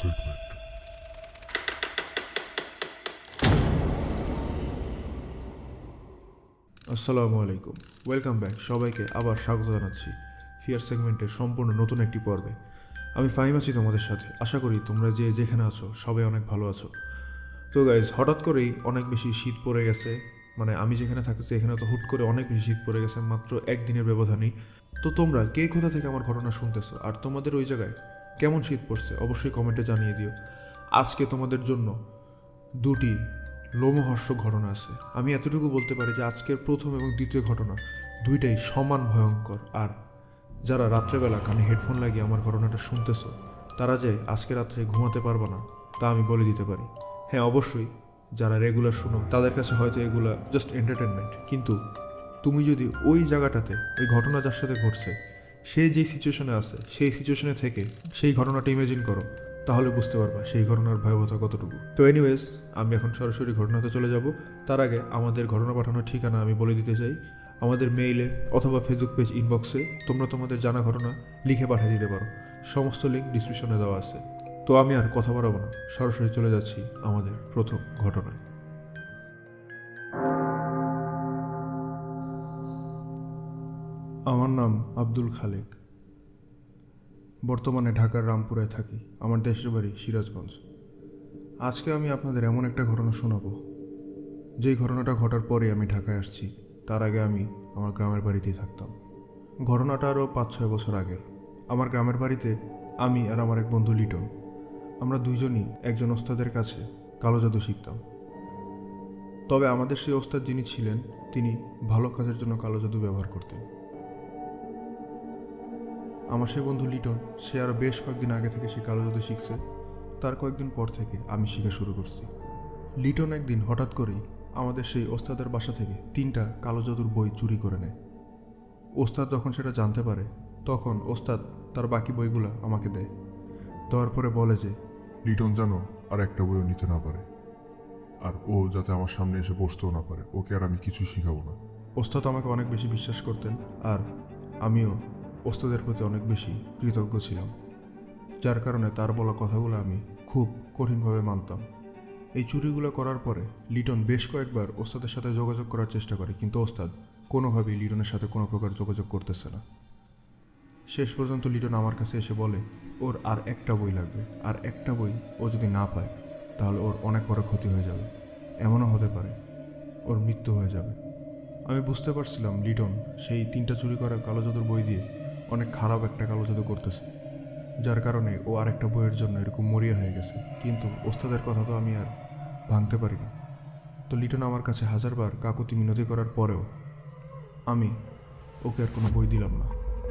segment. আসসালামু আলাইকুম। Welcome back সবাইকে আবার স্বাগত জানাচ্ছি ফিয়ার সেগমেন্টের সম্পূর্ণ নতুন একটি পর্বে। আমি ফাহিম আছি তোমাদের সাথে। আশা করি তোমরা যে যেখানে আছো, সবাই অনেক ভালো আছো। তো গাইজ হঠাৎ করেই অনেক বেশি শীত পড়ে গেছে। মানে আমি যেখানে থাকছি এখানে তো হুট করে অনেক বেশি শীত পড়ে গেছে, মাত্র একদিনের ব্যবধানেই। তো তোমরা কে কোথা থেকে আমার ঘটনা শুনতেছো? আর তোমাদের ওই জায়গায় কেমন শীত পড়ছে, অবশ্যই কমেন্টে জানিয়ে দিও। আজকে তোমাদের জন্য দুটি লোমহর্ষক ঘটনা আছে। আমি এতটুকু বলতে পারি যে আজকের প্রথম এবং দ্বিতীয় ঘটনা দুইটাই সমান ভয়ঙ্কর। আর যারা রাত্রেবেলা কানে হেডফোন লাগিয়ে আমার ঘটনাটা শুনতেছো, তারা যে আজকে রাত্রে ঘুমাতে পারবে না, তা আমি বলে দিতে পারি। হ্যাঁ অবশ্যই যারা রেগুলার শুনো, তাদের কাছে হয়তো এগুলা জাস্ট এন্টারটেনমেন্ট কিন্তু তুমি যদি ওই জায়গাটাতে, ওই ঘটনা যার সাথে ঘটছে সে যেই সিচুয়েশনে আছে, সেই সিচুয়েশনে থেকে সেই ঘটনাটা ইমেজিন করো। তাহলে বুঝতে পারবা সেই ঘটনার ভয়াবহতা কতটুকু। তো এনিওয়েজ আমি এখন সরাসরি ঘটনাতে চলে যাব। তার আগে আমাদের ঘটনা পাঠানোর ঠিকানা আমি বলে দিতে চাই। আমাদের মেইলে অথবা ফেসবুক পেজ ইনবক্সে তোমরা তোমাদের জানা ঘটনা লিখে পাঠিয়ে দিতে পারো। সমস্ত লিঙ্ক ডিসক্রিপশনে দেওয়া আছে। তো আমি আর কথা বাড়াবো না। সরাসরি চলে যাচ্ছি আমাদের প্রথম ঘটনায়। আমার নাম আব্দুল খালেক। বর্তমানে ঢাকার রামপুরে থাকি। আমার দেশের বাড়ি সিরাজগঞ্জ। আজকে আমি আপনাদের এমন একটা ঘটনা শোনাবো। যেই ঘটনাটা ঘটার পরে আমি ঢাকায় আসছি, তার আগে আমি আমার গ্রামের বাড়িতেই থাকতাম। ঘটনাটা আরও পাঁচ ছয় বছর আগের। আমার গ্রামের বাড়িতে আমি আর আমার এক বন্ধু লিটন, আমরা দুইজনই একজন ওস্তাদের কাছে কালো জাদু শিখতাম। তবে আমাদের সেই ওস্তাদ যিনি ছিলেন, তিনি ভালো কাজের জন্য কালো জাদু ব্যবহার করতেন। আমার সেই বন্ধু লিটন সে আরও বেশ কয়েকদিন আগে থেকে সে কালো জাদু শিখছে। তার কয়েকদিন পর থেকে আমি শিখা শুরু করছি। লিটন একদিন হঠাৎ করেই আমাদের সেই ওস্তাদের বাসা থেকে তিনটা কালো জাদুর বই চুরি করে নেয়। ওস্তাদ যখন সেটা জানতে পারে তখন ওস্তাদ তার বাকি বইগুলো আমাকে দেয়। দেওয়ার পরে বলে যে লিটন জানো আর একটা বইও নিতে না পারে। আর ও যাতে আমার সামনে এসে বসতেও না পারে ওকে আর আমি কিছুই শিখাবো না। ওস্তাদ আমাকে অনেক বেশি বিশ্বাস করতেন আর আমিও ওস্তাদের প্রতি অনেক বেশি কৃতজ্ঞ ছিলাম, যার কারণে তার বলা কথাগুলো আমি খুব কঠিনভাবে মানতাম। এই চুরিগুলো করার পরে লিটন বেশ কয়েকবার ওস্তাদের সাথে যোগাযোগ করার চেষ্টা করে, কিন্তু ওস্তাদ কোনোভাবেই লিটনের সাথে কোনো প্রকার যোগাযোগ করতেছে না। শেষ পর্যন্ত লিটন আমার কাছে এসে বলে, ওর আর একটা বই লাগবে, আর একটা বই ও যদি না পায়, তাহলে ওর অনেক বড় ক্ষতি হয়ে যাবে। এমনও হতে পারে, ওর মৃত্যু হয়ে যাবে। আমি বুঝতে পারছিলাম লিটন সেই তিনটা চুরি করা কালো জাদুর বই দিয়ে অনেক খারাপ একটা কালো জাদু করতেছে। যার কারণে ও আরেকটা বইয়ের জন্য এরকম মরিয়া হয়ে গেছে। কিন্তু ওস্তাদের কথা তো আমি আর ভাঙতে পারি না তো লিটন আমার কাছে হাজারবার কাকুতি মিনতি করার পরেও আমি ওকে আর কোনো বই দিলাম না।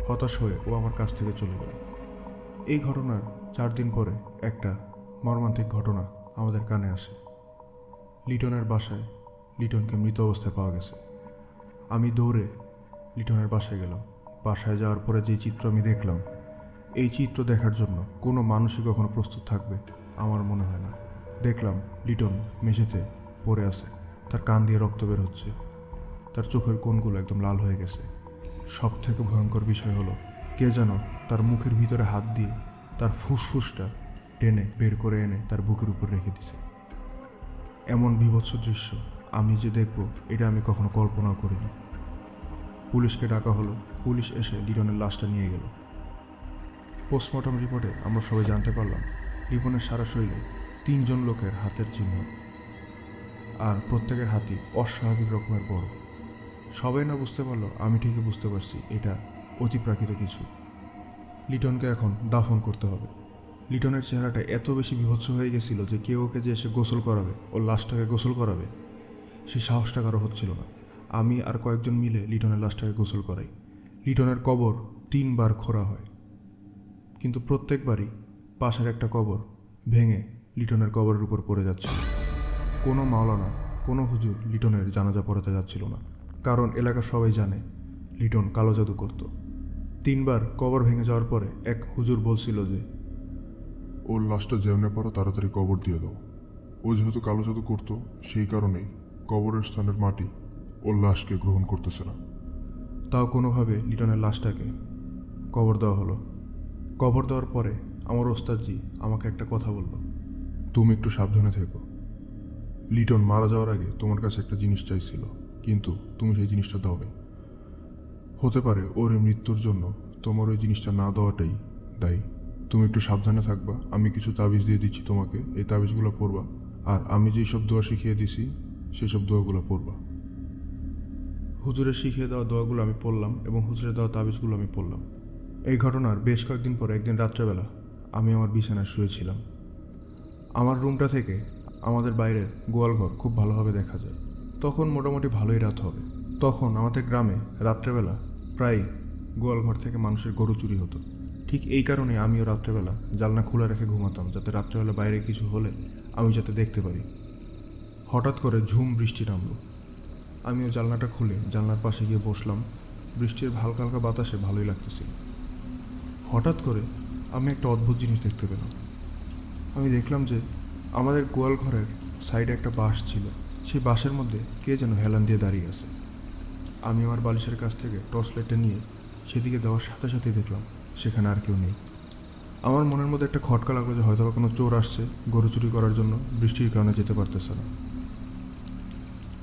হতাশ হয়ে ও আমার কাছ থেকে চলে গেল। এই ঘটনার চার দিন পরে একটা মর্মান্তিক ঘটনা আমাদের কানে আসে। লিটনের বাসায় লিটনকে মৃত অবস্থায় পাওয়া গেছে। আমি দৌড়ে লিটনের বাসায় গেলাম। বাসায় যাওয়ার পরে যে চিত্র আমি দেখলাম, এই চিত্র দেখার জন্য কোনো মানুষই কখনো প্রস্তুত থাকবে আমার মনে হয় না। দেখলাম লিটন মেঝেতে পড়ে আছে, তার কান দিয়ে রক্ত বের হচ্ছে। তার চোখের কোণগুলো একদম লাল হয়ে গেছে। সব থেকে ভয়ঙ্কর বিষয় হলো, কে যেন তার মুখের ভিতরে হাত দিয়ে তার ফুসফুসটা টেনে বের করে এনে তার বুকের উপর রেখে দিছে। এমন বিভৎস দৃশ্য আমি যে দেখব, এটা আমি কখনো কল্পনাও করিনি। পুলিশকে ডাকা হলো পুলিশ এসে লিটনের লাশটা নিয়ে গেল। পোস্টমর্টম রিপোর্টে আমরা সবাই জানতে পারলাম লিপনের সারা শরীরে তিনজন লোকের হাতের চিহ্ন আর প্রত্যেকের হাতই অস্বাভাবিক রকমের বড়। সবাই না বুঝতে পারল, আমি ঠিকই বুঝতে পারছি, এটা অতিপ্রাকৃত কিছু। লিটনকে এখন দাফন করতে হবে। লিটনের চেহারাটা এত বেশি বিভৎস হয়ে গেছিল যে কেউ ওকে যে এসে গোসল করাবে, ওর লাশটাকে গোসল করাবে, সে সাহসটা কারও হচ্ছিল না। আমি আর কয়েকজন মিলে লিটনের লাশটাকে গোসল করাই। লিটনের কবর তিনবার খোঁড়া হয়। কিন্তু প্রত্যেকবারই পাশের একটা কবর ভেঙে লিটনের কবরের উপর পড়ে যাচ্ছিল। কোনো মাওলানা, কোনো হুজুর লিটনের জানাজা পড়াতে যাচ্ছিল না। কারণ এলাকার সবাই জানে, লিটন কালো জাদু করত। তিনবার কবর ভেঙে যাওয়ার পরে এক হুজুর বলছিল যে, ওর লাশটা যেমনে পারো তাড়াতাড়ি কবর দিয়ে দাও। ও যেহেতু কালো জাদু করতো, সেই কারণেই কবরের স্থানের মাটি ওর লাশকে গ্রহণ করতেছে না। তাও কোনোভাবে লিটনের লাশটাকে কবর দেওয়া হলো। কবর দেওয়ার পরে আমার ওস্তাদজি আমাকে একটা কথা বলল, তুমি একটু সাবধানে থেকো। লিটন মারা যাওয়ার আগে তোমার কাছে একটা জিনিস চাইছিল, কিন্তু তুমি সেই জিনিসটা দাও নাই হতে পারে ওর মৃত্যুর জন্য তোমার ওই জিনিসটা না দেওয়াটাই দায়ী। তুমি একটু সাবধানে থাকবা, আমি কিছু তাবিজ দিয়ে দিচ্ছি তোমাকে, এই তাবিজগুলো পড়বা আর আমি যেই সব দোয়া শিখিয়ে দিছি, সেই সব দোয়াগুলো পড়বা হুজুরের শিখিয়ে দেওয়া দোয়াগুলো আমি পড়লাম এবং হুজুরের দেওয়া তাবিজগুলো আমি পড়লাম। এই ঘটনার বেশ কয়েকদিন পরে, একদিন রাত্রেবেলা, আমি আমার বিছানায় শুয়েছিলাম। আমার রুমটা থেকে আমাদের বাইরের গোয়ালঘর খুব ভালোভাবে দেখা যায়। তখন মোটামুটি ভালোই রাত হবে। তখন আমাদের গ্রামে রাত্রেবেলা প্রায় গোয়ালঘর থেকে মানুষের গরু চুরি হতো। ঠিক এই কারণে আমিও রাত্রেবেলা জালনা খোলা রেখে ঘুমাতাম, যাতে রাত্রেবেলা বাইরে কিছু হলে আমি যাতে দেখতে পারি। হঠাৎ করে ঝুম বৃষ্টি নামলো। আমিও জানলাটা খুলে, জানলার পাশে গিয়ে বসলাম। বৃষ্টির হালকা হালকা বাতাসে ভালোই লাগতেছিল হঠাৎ করে আমি একটা অদ্ভুত জিনিস দেখতে পেলাম। আমি দেখলাম যে আমাদের গোয়াল ঘরের সাইডে একটা বাঁশ ছিল। সেই বাঁশের মধ্যে কে যেন হেলান দিয়ে দাঁড়িয়ে আছে। আমি আমার বালিশের কাছ থেকে টর্চ লাইটটা নিয়ে সেদিকে দেওয়ার সাথে সাথেই দেখলাম, সেখানে আর কেউ নেই। আমার মনের মধ্যে একটা খটকা লাগল যে হয়তো কোনো চোর আসছে গরু চুরি করার জন্য, বৃষ্টির কারণে যেতে পারতেছে না।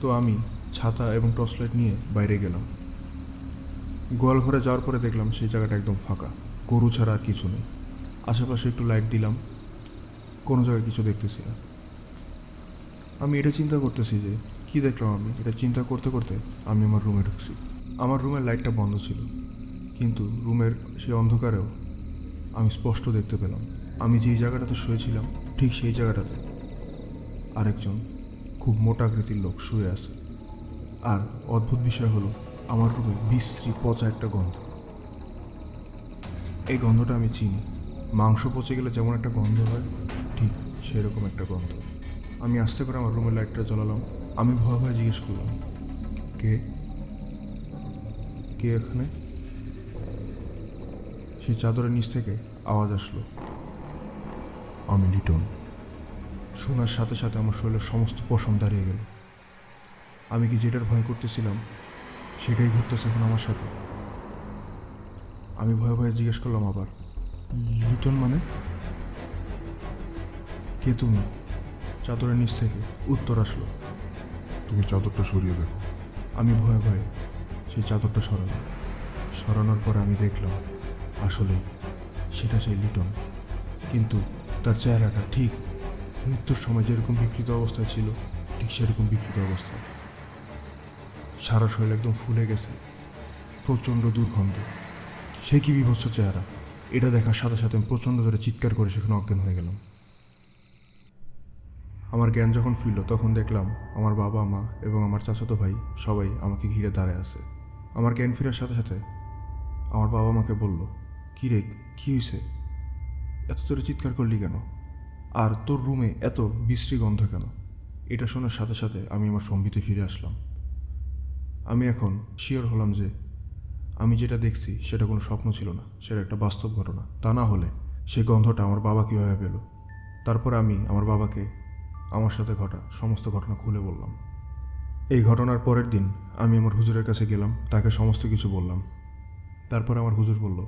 তো আমি ছাতা এবং টর্চ লাইট নিয়ে বাইরে গেলাম। গোয়াল ঘরে যাওয়ার পরে দেখলাম সেই জায়গাটা একদম ফাঁকা। গরু ছাড়া আর কিছু নেই। আশেপাশে একটু লাইট দিলাম। কোনো জায়গায় কিছু দেখতেছি না। আমি এটা চিন্তা করতেছি যে, কি দেখলাম আমি? এটা চিন্তা করতে করতে আমি আমার রুমে ঢুকছি। আমার রুমের লাইটটা বন্ধ ছিল। কিন্তু রুমের সেই অন্ধকারেও আমি স্পষ্ট দেখতে পেলাম। আমি যেই জায়গাটাতে শুয়েছিলাম, ঠিক সেই জায়গাটাতে আরেকজন খুব মোটা আকৃতির লোক শুয়ে আছে। আর অদ্ভুত বিষয় হলো, আমার রুমে বিশ্রী পচা একটা গন্ধ। এই গন্ধটা আমি চিনি। মাংস পচে গেলে যেমন একটা গন্ধ হয়, ঠিক সেরকম একটা গন্ধ। আমি আস্তে করে আমার রুমের লাইটটা জ্বালালাম। আমি ভয় ভয় জিজ্ঞেস করলাম, কে? কে এখানে? সেই চাদরের নিচ থেকে আওয়াজ আসলো, আমি লিটন। শোনার সাথে সাথে আমার শরীরের সমস্ত পশম দাঁড়িয়ে গেল। আমি কি যেটার ভয় করতেছিলাম সেটাই ঘটতেছে এখন আমার সাথে। আমি ভয়ে ভয়ে জিজ্ঞেস করলাম আবার লিটন মানে? কে তুমি? চাদরের নিচ থেকে উত্তর আসলো তুমি চাদরটা সরিয়ে দেখো। আমি ভয়ে ভয়ে সেই চাদরটা সরালাম। সরানোর পরে আমি দেখলাম আসলেই সেটা সেই লিটন। কিন্তু তার চেহারাটা ঠিক মৃত্যুর সময় যেরকম বিকৃত অবস্থায় ছিল ঠিক সেরকম বিকৃত অবস্থায়। সারা শরীর একদম ফুলে গেছে। প্রচণ্ড দুর্গন্ধ। সে কি বিভৎস চেহারা। এটা দেখার সাথে সাথে আমি প্রচণ্ড ধরে চিৎকার করে সেখানে অজ্ঞান হয়ে গেলাম। আমার জ্ঞান যখন ফিরল, তখন দেখলাম আমার বাবা, মা এবং আমার চাচাতো ভাই সবাই আমাকে ঘিরে দাঁড়ায় আছে। আমার জ্ঞান ফেরার সাথে সাথে আমার বাবা মাকে বলল, কী রে, কী হয়েছে এত তোরে চিৎকার করলি কেন? আর তোর রুমে এত বিশ্রী গন্ধ কেন? এটা শোনার সাথে সাথে আমি আমার সম্বিতে ফিরে আসলাম। আমি এখন শিওর হলাম যে আমি যেটা দেখছি সেটা কোনো স্বপ্ন ছিল না, সেটা একটা বাস্তব ঘটনা। তা না হলে সেই গন্ধটা আমার বাবা কীভাবে পেল? তারপর আমি আমার বাবাকে, আমার সাথে ঘটা সমস্ত ঘটনা খুলে বললাম। এই ঘটনার পরের দিন আমি আমার হুজুরের কাছে গেলাম, তাকে সমস্ত কিছু বললাম। তারপর আমার হুজুর বলল,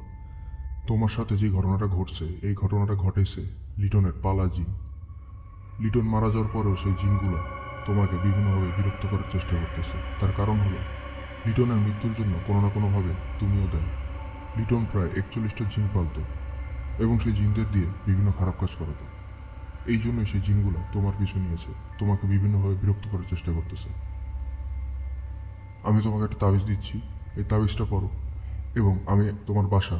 তোমার সাথে যে ঘটনাটা ঘটছে, এই ঘটনাটা ঘটেছে লিটনের পালা জিন লিটন মারা যাওয়ার পরেও সেই জিনগুলো তোমাকে বিভিন্নভাবে বিরক্ত করার চেষ্টা করতেছে। তার কারণ হলো, লিটনের মৃত্যুর জন্য কোনো না কোনোভাবে তুমিও দেন লিটন প্রায় একচল্লিশটা জিন পালত এবং সেই জিনদের দিয়ে বিভিন্ন খারাপ কাজ করাতো। এই জন্যই সেই জিনগুলো তোমার পিছু নিয়েছে, তোমাকে বিভিন্নভাবে বিরক্ত করার চেষ্টা করতেছে। আমি তোমাকে একটা তাবিজ দিচ্ছি, এই তাবিজটা পড়ো এবং আমি তোমার বাসা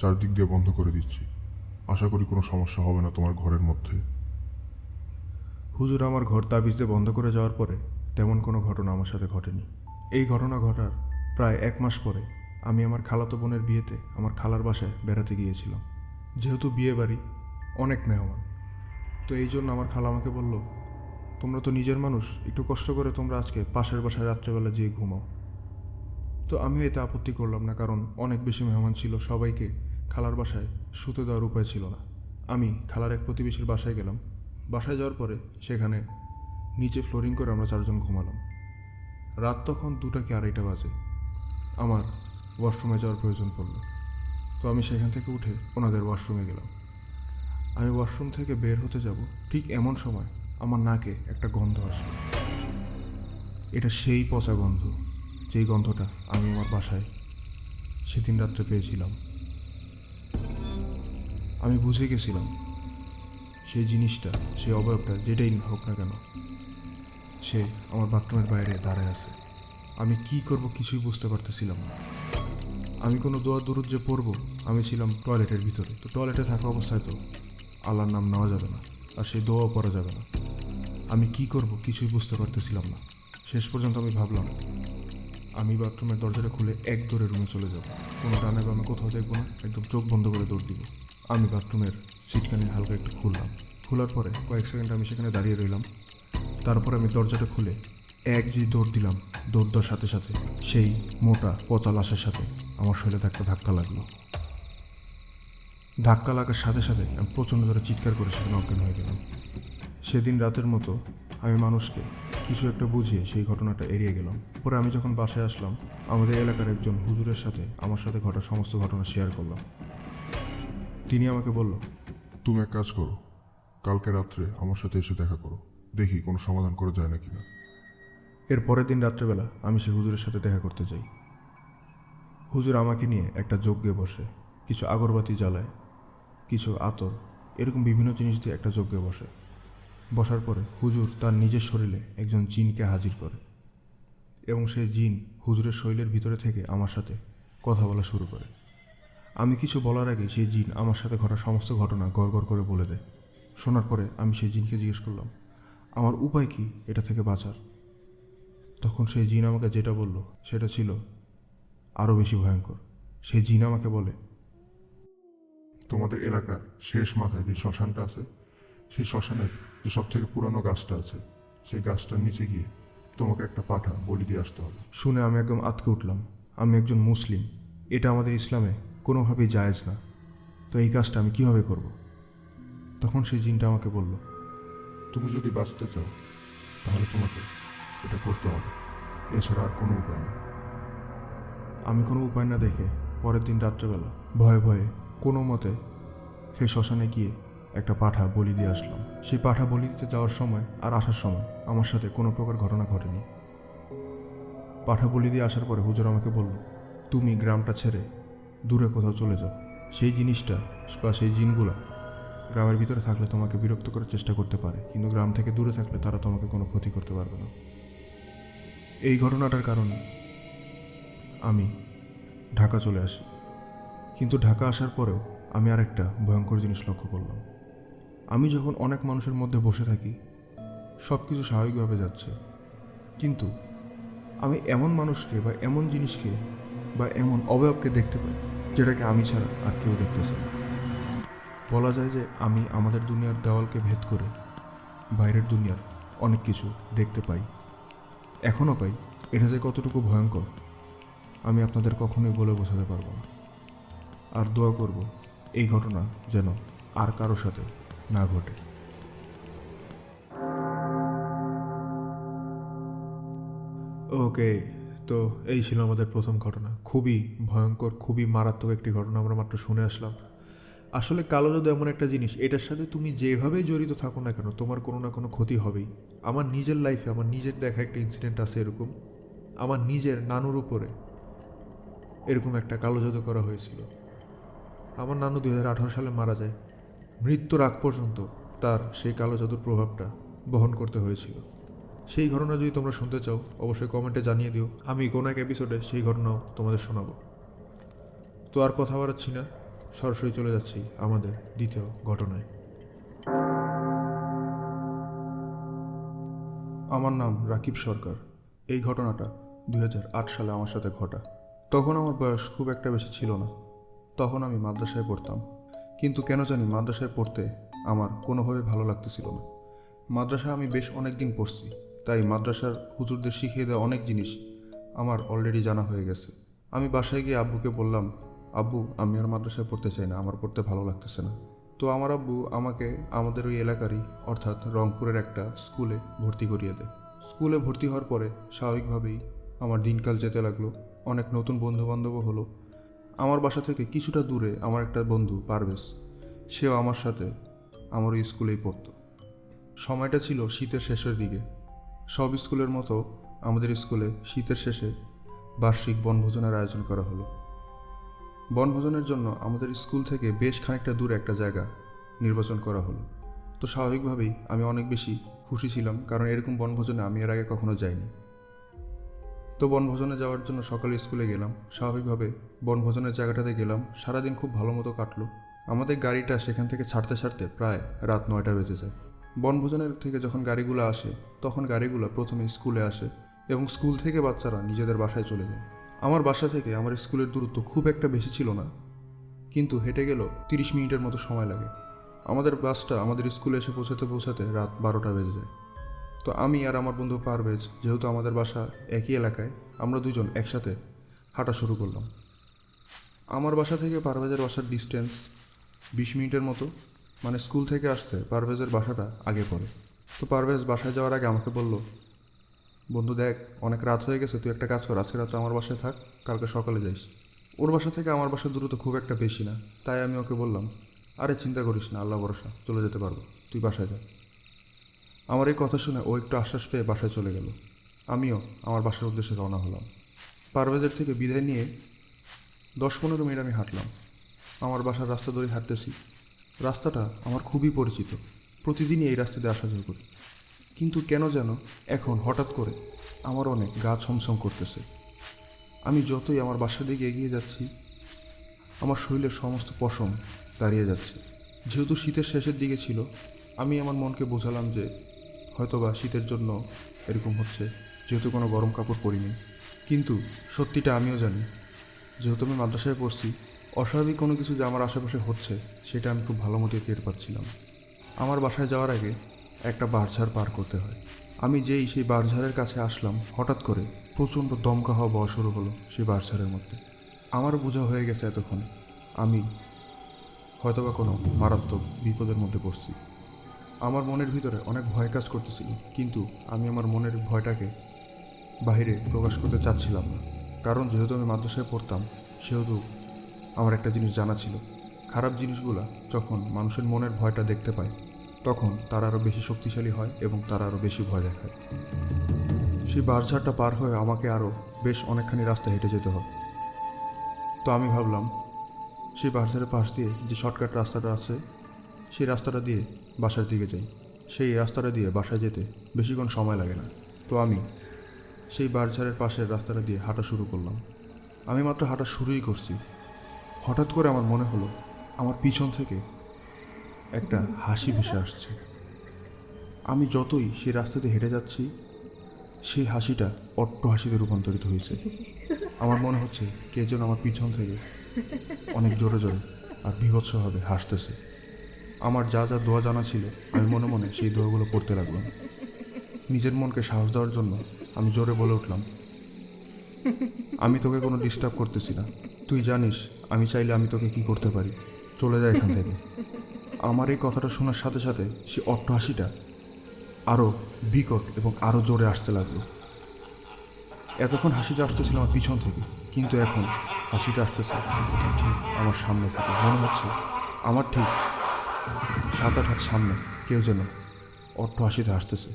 চারদিক দিয়ে বন্ধ করে দিচ্ছি। আশা করি কোনো সমস্যা হবে না তোমার ঘরের মধ্যে। হুজুর আমার ঘর তাবিজ দিয়ে বন্ধ করে যাওয়ার পরে তেমন কোনো ঘটনা আমার সাথে ঘটেনি। এই ঘটনা ঘটার প্রায় এক মাস পরে আমি আমার খালাতো বোনের বিয়েতে আমার খালার বাসায় বেড়াতে গিয়েছিলাম। যেহেতু বিয়ে বাড়ি, অনেক মেহমান। তো এই জন্য আমার খালা আমাকে বলল, তোমরা তো নিজের মানুষ, একটু কষ্ট করে তোমরা আজকে পাশের বাসায় রাত্রেবেলা যেয়ে ঘুমাও। তো আমিও এতে আপত্তি করলাম না, কারণ অনেক বেশি মেহমান ছিল, সবাইকে খালার বাসায় শুতে দেওয়ার উপায় ছিল না। আমি খালার এক প্রতিবেশীর বাসায় গেলাম বাসায় যাওয়ার পরে সেখানে নিচে ফ্লোরিং করে আমরা চারজন ঘুমালাম। রাত তখন দুটা কি আড়াইটা বাজে। আমার ওয়াশরুমে যাওয়ার প্রয়োজন পড়ল। তো আমি সেখান থেকে উঠে ওনাদের ওয়াশরুমে গেলাম। আমি ওয়াশরুম থেকে বের হতে যাব ঠিক এমন সময় আমার নাকে একটা গন্ধ আসলো। এটা সেই পচা গন্ধ, যেই গন্ধটা আমি আমার বাসায় সেদিন রাত্রে পেয়েছিলাম। আমি বুঝে গেছিলাম সেই জিনিসটা, সেই অবয়বটা যেটাই হোক না কেন, সে আমার বাথরুমের বাইরে দাঁড়ায় আছে। আমি কি করব কিছুই বুঝতে পারতেছিলাম না। আমি কোনো দোয়া দূরত যে পড়ব, আমি ছিলাম টয়লেটের ভিতরে। তো টয়লেটে থাকা অবস্থায় তো আল্লাহর নাম নেওয়া যাবে না, আর সেই দোয়াও পড়া যাবে না। আমি কি করব কিছুই বুঝতে পারতেছিলাম না। শেষ পর্যন্ত আমি ভাবলাম, আমি বাথরুমের দরজাটা খুলে এক দৌড়ে রুমে চলে যাব। কোনো ডানে বামে কোথাও দেখব না, একদম চোখ বন্ধ করে দৌড় দিব। আমি বাথরুমের সিটখানি হালকা একটু খুললাম। খোলার পরে কয়েক সেকেন্ড আমি সেখানে দাঁড়িয়ে রইলাম। তারপর আমি দরজাটা খুলে এক যে দৌড় দিলাম দৌড় দেওয়ার সাথে সাথে। সেই মোটা পচা লাশের সাথে আমার শরীরে একটা ধাক্কা লাগল। ধাক্কা লাগার সাথে সাথে আমি প্রচণ্ড ধরে চিৎকার করে সেখানে অজ্ঞান হয়ে গেলাম। সেদিন রাতের মতো আমি মানুষকে কিছু একটা বুঝিয়ে সেই ঘটনাটা এড়িয়ে গেলাম। পরে আমি যখন বাসায় আসলাম, আমাদের এলাকার একজন হুজুরের সাথে আমার সাথে ঘটা সমস্ত ঘটনা শেয়ার করলাম। তিনি আমাকে বলল তুমি এক কাজ করো কালকে রাত্রে আমার সাথে এসে দেখা করো দেখি কোনো সমাধান করা যায় নাকি না। এর পরের দিন রাত্রেবেলা আমি সে হুজুরের সাথে দেখা করতে যাই। হুজুর আমাকে নিয়ে একটা যজ্ঞে বসে কিছু আগরবাতি জ্বালায় কিছু আতর এরকম বিভিন্ন জিনিস দিয়ে একটা যজ্ঞে বসে। বসার পরে হুজুর তার নিজের শরীরে একজন জিনকে হাজির করে এবং সেই জিন হুজুরের শরীরের ভিতরে থেকে আমার সাথে কথা বলা শুরু করে। আমি কিছু বলার আগে সেই জিন আমার সাথে ঘটা সমস্ত ঘটনা গড় করে বলে দেয়। শোনার পরে আমি সেই জিনকে জিজ্ঞেস করলাম, আমার উপায় কি এটা থেকে বাঁচার? তখন সেই জিন আমাকে যেটা বলল সেটা ছিল আরও বেশি ভয়ঙ্কর। সেই জিন আমাকে বলে, তোমাদের এলাকার শেষ মাথায় যে শ্মশানটা আছে, সেই শ্মশানের যে সব থেকে পুরানো গাছটা আছে, সেই গাছটার নিচে গিয়ে তোমাকে একটা পাঠা বলি দিয়ে আসতে হবে। শুনে আমি একদম আতকে উঠলাম। আমি একজন মুসলিম, এটা আমাদের ইসলামে কোনোভাবেই জায়েজ না। তো এই কাজটা আমি কীভাবে করব? তখন সেই জিনটা আমাকে বলল তুমি যদি বাঁচতে চাও তাহলে তোমাকে এটা করতে হবে। এছাড়া আর কোনো উপায় নেই। আমি কোনো উপায় না দেখে পরের দিন রাত্রেবেলা ভয়ে ভয়ে কোনো মতে সেই শ্মশানে গিয়ে একটা পাঠা বলি দিয়ে আসলাম। সেই পাঠা বলি দিতে যাওয়ার সময় আর আসার সময় আমার সাথে কোনো প্রকার ঘটনা ঘটেনি। পাঠা বলি দিয়ে আসার পরে হুজুর আমাকে বলল তুমি গ্রামটা ছেড়ে দূরে কোথাও চলে যাও। সেই জিনিসটা, বা সেই জিনগুলো গ্রামের ভিতরে থাকলে তোমাকে বিরক্ত করার চেষ্টা করতে পারে। কিন্তু গ্রাম থেকে দূরে থাকলে তারা তোমাকে কোনো ক্ষতি করতে পারবে না। এই ঘটনাটার কারণে আমি ঢাকা চলে আসি। কিন্তু ঢাকা আসার পরেও আমি আর একটা ভয়ঙ্কর জিনিস লক্ষ্য করলাম। আমি যখন অনেক মানুষের মধ্যে বসে থাকি সব কিছু স্বাভাবিকভাবে যাচ্ছে। কিন্তু আমি এমন মানুষকে বা এমন জিনিসকে বা এমন অবয়বকে দেখতে পাই যেটাকে আমি ছাড়া আর কেউ দেখতেছে না। বলা যায় যে আমি আমাদের দুনিয়ার দেওয়ালকে ভেদ করে বাইরের দুনিয়ার অনেক কিছু দেখতে পাই, এখনও পাই। এটা যে কতটুকু ভয়ঙ্কর, আমি আপনাদের কখনোই বলে বোঝাতে পারব না। আর দোয়া করব এই ঘটনা যেন আর কারও সাথে না ঘটে। ওকে তো এই ছিল আমাদের প্রথম ঘটনা। খুবই ভয়ঙ্কর, খুবই মারাত্মক একটি ঘটনা, আমরা মাত্র শুনে আসলাম। আসলে কালো জাদু এমন একটা জিনিস, এটার সাথে তুমি যেভাবেই জড়িত থাকো না কেন, তোমার কোনো না কোনো ক্ষতি হবেই। আমার নিজের লাইফে আমার নিজের দেখা একটা ইনসিডেন্ট আছে এরকম। আমার নিজের নানুর উপরে এরকম একটা কালো জাদু করা হয়েছিল। আমার নানু দু হাজার আঠারো সালে মারা যায়। মৃত্যুর আগ পর্যন্ত তার সেই কালো জাদুর প্রভাবটা বহন করতে হয়েছিল। সেই ঘটনা যদি তোমরা শুনতে চাও, অবশ্যই কমেন্টে জানিয়ে দিও। আমি কোনো এক এপিসোডে সেই ঘটনাও তোমাদের শোনাবো। তো আর কথা বাড়াচ্ছি না, সরাসরি চলে যাচ্ছি আমাদের দ্বিতীয় ঘটনায়। আমার নাম রাকিব সরকার। এই ঘটনাটা দুই হাজার আট সালে আমার সাথে ঘটা। তখন আমার বয়স খুব একটা বেশি ছিল না। তখন আমি মাদ্রাসায় পড়তাম। কিন্তু কেন জানি মাদ্রাসায় পড়তে আমার কোনোভাবে ভালো লাগতেছিল না। মাদ্রাসায় আমি বেশ অনেক দিন পড়ছি। তাই মাদ্রাসার হুজুরদের শিখিয়ে দেওয়া অনেক জিনিস আমার অলরেডি জানা হয়ে গেছে। আমি বাসায় গিয়ে আব্বুকে বললাম, আব্বু, আমি আর মাদ্রাসায় পড়তে চাই না, আমার পড়তে ভালো লাগতেছে না। তো আমার আব্বু আমাকে আমাদের ওই এলাকারই, অর্থাৎ রংপুরের একটা স্কুলে ভর্তি করিয়ে দেয়। স্কুলে ভর্তি হওয়ার পরে স্বাভাবিকভাবেই আমার দিনকাল যেতে লাগল, অনেক নতুন বন্ধুবান্ধবও হলো। আমার বাসা থেকে কিছুটা দূরে আমার একটা বন্ধু, পারভেজ, সেও আমার সাথে আমার ওই স্কুলেই পড়তো। সময়টা ছিল শীতের শেষের দিকে। সব স্কুলের মতো আমাদের স্কুলে শীতের শেষে বার্ষিক বনভোজনের আয়োজন করা হলো। বনভোজনের জন্য আমাদের স্কুল থেকে বেশ খানিকটা দূরে একটা জায়গা নির্বাচন করা হলো। তো স্বাভাবিকভাবেই আমি অনেক বেশি খুশি ছিলাম, কারণ এরকম বনভোজনে আমি এর আগে কখনো যাইনি। তো বনভোজনে যাওয়ার জন্য সকালে স্কুলে গেলাম, স্বাভাবিকভাবে বনভোজনের জায়গাটাতে গেলাম, সারাদিন খুব ভালো মতো কাটলো। আমাদের গাড়িটা সেখান থেকে ছাড়তে ছাড়তে প্রায় রাত নয়টা বেজে যায়। বনভোজনের থেকে যখন গাড়িগুলো আসে, তখন গাড়িগুলো প্রথমে স্কুলে আসে এবং স্কুল থেকে বাচ্চারা নিজেদের বাসায় চলে যায়। আমার বাসা থেকে আমার স্কুলের দূরত্ব খুব একটা বেশি ছিল না, কিন্তু হেঁটে গেল তিরিশ মিনিটের মতো সময় লাগে। আমাদের বাসটা আমাদের স্কুলে এসে পৌঁছাতে পৌঁছাতে রাত বারোটা বেজে যায়। তো আমি আর আমার বন্ধু পারভেজ, যেহেতু আমাদের বাসা একই এলাকায়, আমরা দুজন একসাথে হাঁটা শুরু করলাম। আমার বাসা থেকে পারভেজের বাসার ডিস্টেন্স বিশ মিনিটের মতো। মানে স্কুল থেকে আসতে পারভেজের বাসাটা আগে পড়ে। তো পারভেজ বাসায় যাওয়ার আগে আমাকে বলল, বন্ধু দেখ, অনেক রাত হয়ে গেছে, তুই একটা কাজ কর, আজকে রাতে আমার বাসায় থাক, কালকে সকালে যাইস। ওর বাসা থেকে আমার বাসার দূরত্ব খুব একটা বেশি না, তাই আমি ওকে বললাম, আরে চিন্তা করিস না, আল্লাহ ভরসা, চলে যেতে পারব, তুই বাসায় যা। আমার এই কথা শুনে ও একটু আশ্বাস পেয়ে বাসায় চলে গেল। আমিও আমার বাসার উদ্দেশ্যে রওনা হলাম। পারভেজের থেকে বিদায় নিয়ে দশ পনেরো মিনিট আমি হাঁটলাম। আমার বাসার রাস্তা ধরে হাঁটতেছি। রাস্তাটা আমার খুবই পরিচিত। প্রতিদিনই এই রাস্তা দিয়ে আসা যাওয়া করি। কিন্তু কেন যেন এখন হঠাৎ করে আমার অনেক গা ছমছম করতেছে। আমি যতই আমার বাসার দিকে এগিয়ে যাচ্ছি, আমার শরীরের সমস্ত পশম দাঁড়িয়ে যাচ্ছে। যেহেতু শীতের শেষের দিকে ছিল, আমি আমার মনকে বোঝালাম যে হয়তোবা শীতের জন্য এরকম হচ্ছে, যেহেতু কোনো গরম কাপড় পরিনি। কিন্তু সত্যিটা আমিও জানি। যেহেতু আমি মাদ্রাসায় পড়ছি অস্বাভাবিক কোনো কিছু যে আমার আশেপাশে হচ্ছে, সেটা আমি খুব ভালো মতোই টের পাচ্ছিলাম। আমার বাসায় যাওয়ার আগে একটা বারঝাড় পার করতে হয়। আমি যেই সেই বারঝাড়ের কাছে আসলাম, হঠাৎ করে প্রচণ্ড দমকা হওয়া বয়স শুরু হলো সেই বারঝাড়ের মধ্যে। আমারও বোঝা হয়ে গেছে এতক্ষণ। আমি হয়তোবা কোনো মারাত্মক বিপদের মধ্যে পড়ছি। আমার মনের ভিতরে অনেক ভয় কাজ করতেছিল, কিন্তু আমি আমার মনের ভয়টাকে বাইরে প্রকাশ করতে চাচ্ছিলাম না। কারণ যেহেতু আমি মাদ্রাসায় পড়তাম, সেহেতু আমার একটা জিনিস জানা ছিল। খারাপ জিনিসগুলা যখন মানুষের মনের ভয়টা দেখতে পায়, তখন তারা আরও বেশি শক্তিশালী হয় এবং তারা আরও বেশি ভয় দেখায়। সেই বারঝাড়টা পার হয়ে আমাকে আরও বেশ অনেকখানি রাস্তা হেঁটে যেতে হবে। তো আমি ভাবলাম, সেই বারঝাড়ের পাশ দিয়ে যে শর্টকাট রাস্তাটা আছে, সেই রাস্তাটা দিয়ে বাসার দিকে যাই। সেই রাস্তাটা দিয়ে বাসায় যেতে বেশিক্ষণ সময় লাগে না। তো আমি সেই বারঝাড়ের পাশের রাস্তাটা দিয়ে হাঁটা শুরু করলাম। আমি মাত্র হাঁটা শুরুই করছি। হঠাৎ করে আমার মনে হলো, আমার পিছন থেকে একটা হাসি ভেসে আসছে। আমি যতই সেই রাস্তাতে হেঁটে যাচ্ছি, সেই হাসিটা অট্ট হাসিতে রূপান্তরিত হয়েছে। আমার মনে হচ্ছে কে যেন আমার পিছন থেকে অনেক জোরে জোরে আর বিভৎসভাবে হাসতেছে। আমার যা যা দোয়া জানা ছিল, আমি মনে মনে সেই দোয়াগুলো পড়তে লাগলাম। নিজের মনকে সাহস দেওয়ার জন্য আমি জোরে বলে উঠলাম, আমি তোকে কোনো ডিস্টার্ব করতেছি না। তুই জানিস আমি চাইলে আমি তোকে কি করতে পারি? চলে যায় এখান থেকে। আমার এই কথাটা শোনার সাথে সাথে সে অট্ট হাসিটা আরও বিকট এবং আরও জোরে আসতে লাগল। এতক্ষণ হাসিটা আসতেছিল আমার পিছন থেকে, কিন্তু এখন হাসিটা আসতেছে ঠিক আমার সামনে থেকে। মনে হচ্ছে আমার ঠিক সাত আট হাত সামনে কেউ যেন অট্ট হাসিতে আসতেছে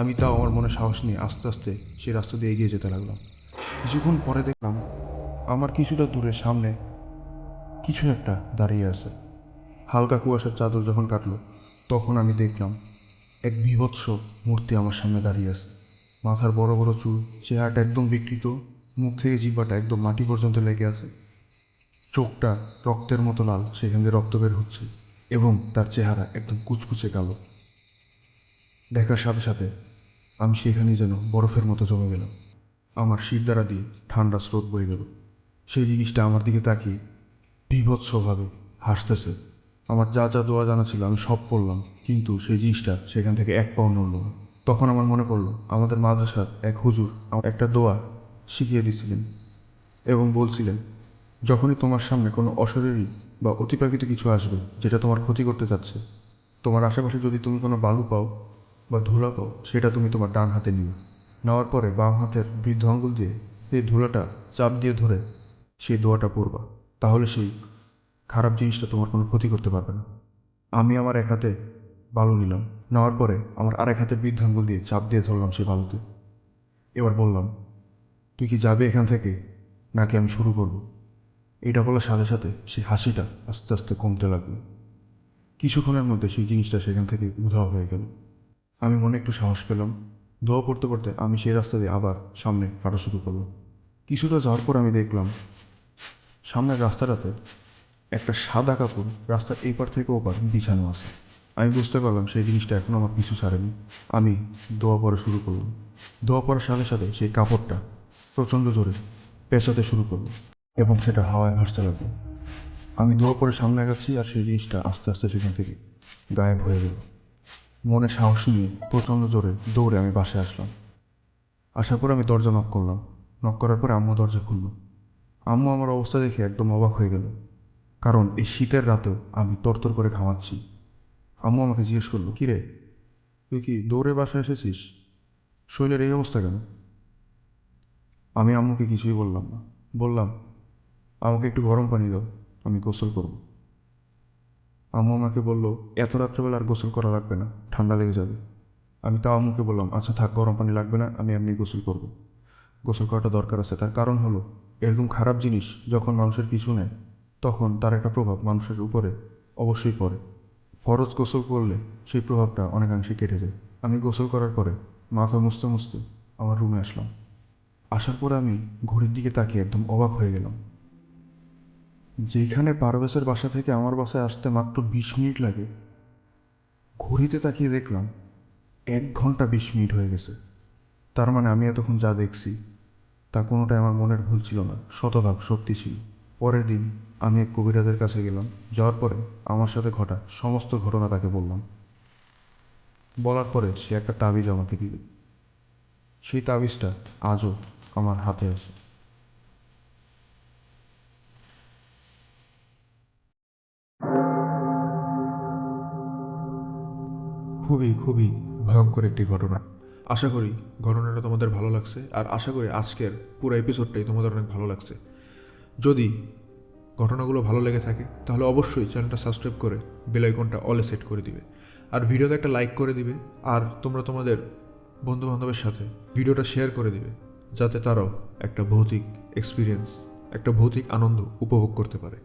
আমি তাও আমার মনে সাহস নিয়ে আস্তে আস্তে সেই রাস্তা দিয়ে এগিয়ে যেতে লাগলাম। কিছুক্ষণ পরে দেখলাম আমার কিছুটা দূরে সামনে কিছু একটা দাঁড়িয়ে আছে। হালকা কুয়াশার চাদর যখন কাটলো, তখন আমি দেখলাম এক বিভৎস মূর্তি আমার সামনে দাঁড়িয়ে আছে। মাথার বড় বড় চুল, চেহারাটা একদম বিকৃত, মুখ থেকে জিব্বাটা একদম মাটি পর্যন্ত লেগে আছে। চোখটা রক্তের মতো লাল, সেখান দিয়ে রক্ত বের হচ্ছে এবং তার চেহারা একদম কুচকুচে কালো। দেখার সাথে সাথে আমি সেখানেই যেন বরফের মতো জমে গেলাম। আমার শির দ্বারা দিয়ে ঠান্ডা স্রোত বয়ে গেল। সেই জিনিসটা আমার দিকে তাকিয়ে বিভৎসভাবে হাসতেছে। আমার যা যা দোয়া জানা ছিল আমি সব পড়লাম, কিন্তু সেই জিনিসটা সেখান থেকে এক পাও নড়ল তখন আমার মনে পড়ল, আমাদের মাদ্রাসার এক হুজুর আমার একটা দোয়া শিখিয়ে দিয়েছিলেন এবং বলছিলেন, যখনই তোমার সামনে কোনো অশরীরী বা অতিপ্রাকৃত কিছু আসবে, যেটা তোমার ক্ষতি করতে চাচ্ছে, তোমার আশেপাশে যদি তুমি কোনো বালু পাও বা ধুলা পাও, সেটা তুমি তোমার ডান হাতে নিও। নেওয়ার পরে বাম হাতের বৃদ্ধ আঙ্গুল দিয়ে সেই ধুলাটা চাপ দিয়ে ধরে সেই দোয়াটা পড়বা। তাহলে সেই খারাপ জিনিসটা তোমার কোনো ক্ষতি করতে পারবে না। আমি আমার এক হাতে বালু নিলাম, নেওয়ার পরে আমার আর এক হাতে বৃদ্ধাঙ্গুল দিয়ে চাপ দিয়ে ধরলাম সেই বালুতে। এবার বললাম, তুই কি যাবে এখান থেকে, নাকি আমি শুরু করব? এটা বলার সাথে সাথে সেই হাসিটা আস্তে আস্তে কমতে লাগল। কিছুক্ষণের মধ্যে সেই জিনিসটা সেখান থেকে উধাও হয়ে গেল। আমি মনে একটু সাহস পেলাম। দোয়া পড়তে পড়তে আমি সেই রাস্তা দিয়ে আবার সামনে হাঁটা শুরু করলাম। কিছুটা যাওয়ার পর আমি দেখলাম সামনের রাস্তাটাতে একটা সাদা কাপড়, রাস্তার এই পার থেকে ওপার বিছানো আছে। আমি বুঝতে পারলাম সেই জিনিসটা এখনও আমার পিছু ছাড়েনি। আমি দোয়া পড়া শুরু করলাম। দোয়া পড়ার সাথে সাথে সেই কাপড়টা প্রচণ্ড জোরে পেঁচাতে শুরু করল এবং সেটা হাওয়ায় ভাসতে লাগল। আমি দোয়া পরে সামনে আগাচ্ছি আর সেই জিনিসটা আস্তে আস্তে সেখান থেকে গায়েব হয়ে গেল। মনে সাহস নিয়ে প্রচণ্ড জোরে দৌড়ে আমি বাসায় আসলাম। আসার পর আমি দরজা নক করলাম। নক করার পরে আম্মু দরজা খুলল। আম্মু আমার অবস্থা দেখে একদম অবাক হয়ে গেল। কারণ এই শীতের রাতেও আমি তরতর করে ঘামাচ্ছি। আম্মু আমাকে জিজ্ঞেস করল, কী রে? তুই কি দৌড়ে বাসায় এসেছিস? শরীরের এই অবস্থা কেন? আমি আম্মুকে কিছুই বললাম না। বললাম, আমাকে একটু গরম পানি দাও, আমি গোসল করব। আম্মু আমাকে বলল, এত রাত্রেবেলা আর গোসল করা লাগবে না, ঠান্ডা লেগে যাবে। আমি তাও আম্মুকে বললাম আচ্ছা থাক, গরম পানি লাগবে না, আমি এমনি গোসল করব। গোসল করাটা দরকার আছে, তার কারণ হলো এরকম খারাপ জিনিস যখন মানুষের পিছু নেয় তখন তার একটা প্রভাব মানুষের উপরে অবশ্যই পড়ে। ফরজ গোসল করলে সেই প্রভাবটা অনেকাংশে কেটে যায়। আমি গোসল করার পরে মাথা মুছতে মুছতে আমার রুমে আসলাম। আসার পরে আমি ঘড়ির দিকে তাকিয়ে একদম অবাক হয়ে গেলাম। যেখানে পারভেসের বাসা থেকে আমার বাসায় আসতে মাত্র বিশ মিনিট লাগে, ঘড়িতে তাকিয়ে দেখলাম এক ঘণ্টা বিশ মিনিট হয়ে গেছে। তার মানে আমি এতক্ষণ যা দেখছি তা কোনোটাই আমার মনের ভুল ছিল না। শতভাগ সত্যি ছিল। পরের দিন আমি এক কবিরাজের কাছে গেলাম। যাওয়ার পরে আমার সাথে ঘটা সমস্ত ঘটনা তাকে বললাম। বলার পরে সে একটা তাবিজ আমাকে দিল। সেই তাবিজটা আজও আমার হাতে আছে। খুবই খুবই ভয়ঙ্কর একটি ঘটনা। আশা করি ঘটনাটা তোমাদের ভালো লাগছে, আর আশা করি আজকের পুরো এপিসোডটাই তোমাদের অনেক ভালো লাগছে। যদি ঘটনাগুলো ভালো লেগে থাকে, তাহলে অবশ্যই চ্যানেলটা সাবস্ক্রাইব করে বেল আইকনটা অলে সেট করে দিবে। আর ভিডিওতে একটা লাইক করে দিবে, আর তোমরা তোমাদের বন্ধু বান্ধবের সাথে ভিডিওটা শেয়ার করে দিবে, যাতে তারাও একটা ভৌতিক এক্সপিরিয়েন্স একটা ভৌতিক আনন্দ উপভোগ করতে পারে।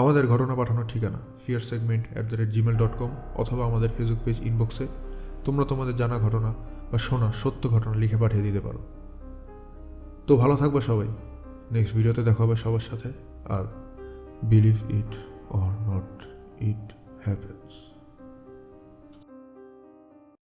আমাদের ঘটনা পাঠানোর ঠিকানা fear segment at the rate gmail dot com অথবা আমাদের ফেসবুক পেজ ইনবক্সে তোমরা তোমাদের জানা ঘটনা বা শোনা সত্য ঘটনা লিখে পাঠিয়ে দিতে পারো। তো ভালো থাকবে সবাই। নেক্সট ভিডিওতে দেখা হবে সবার সাথে। আর believe it or not it happens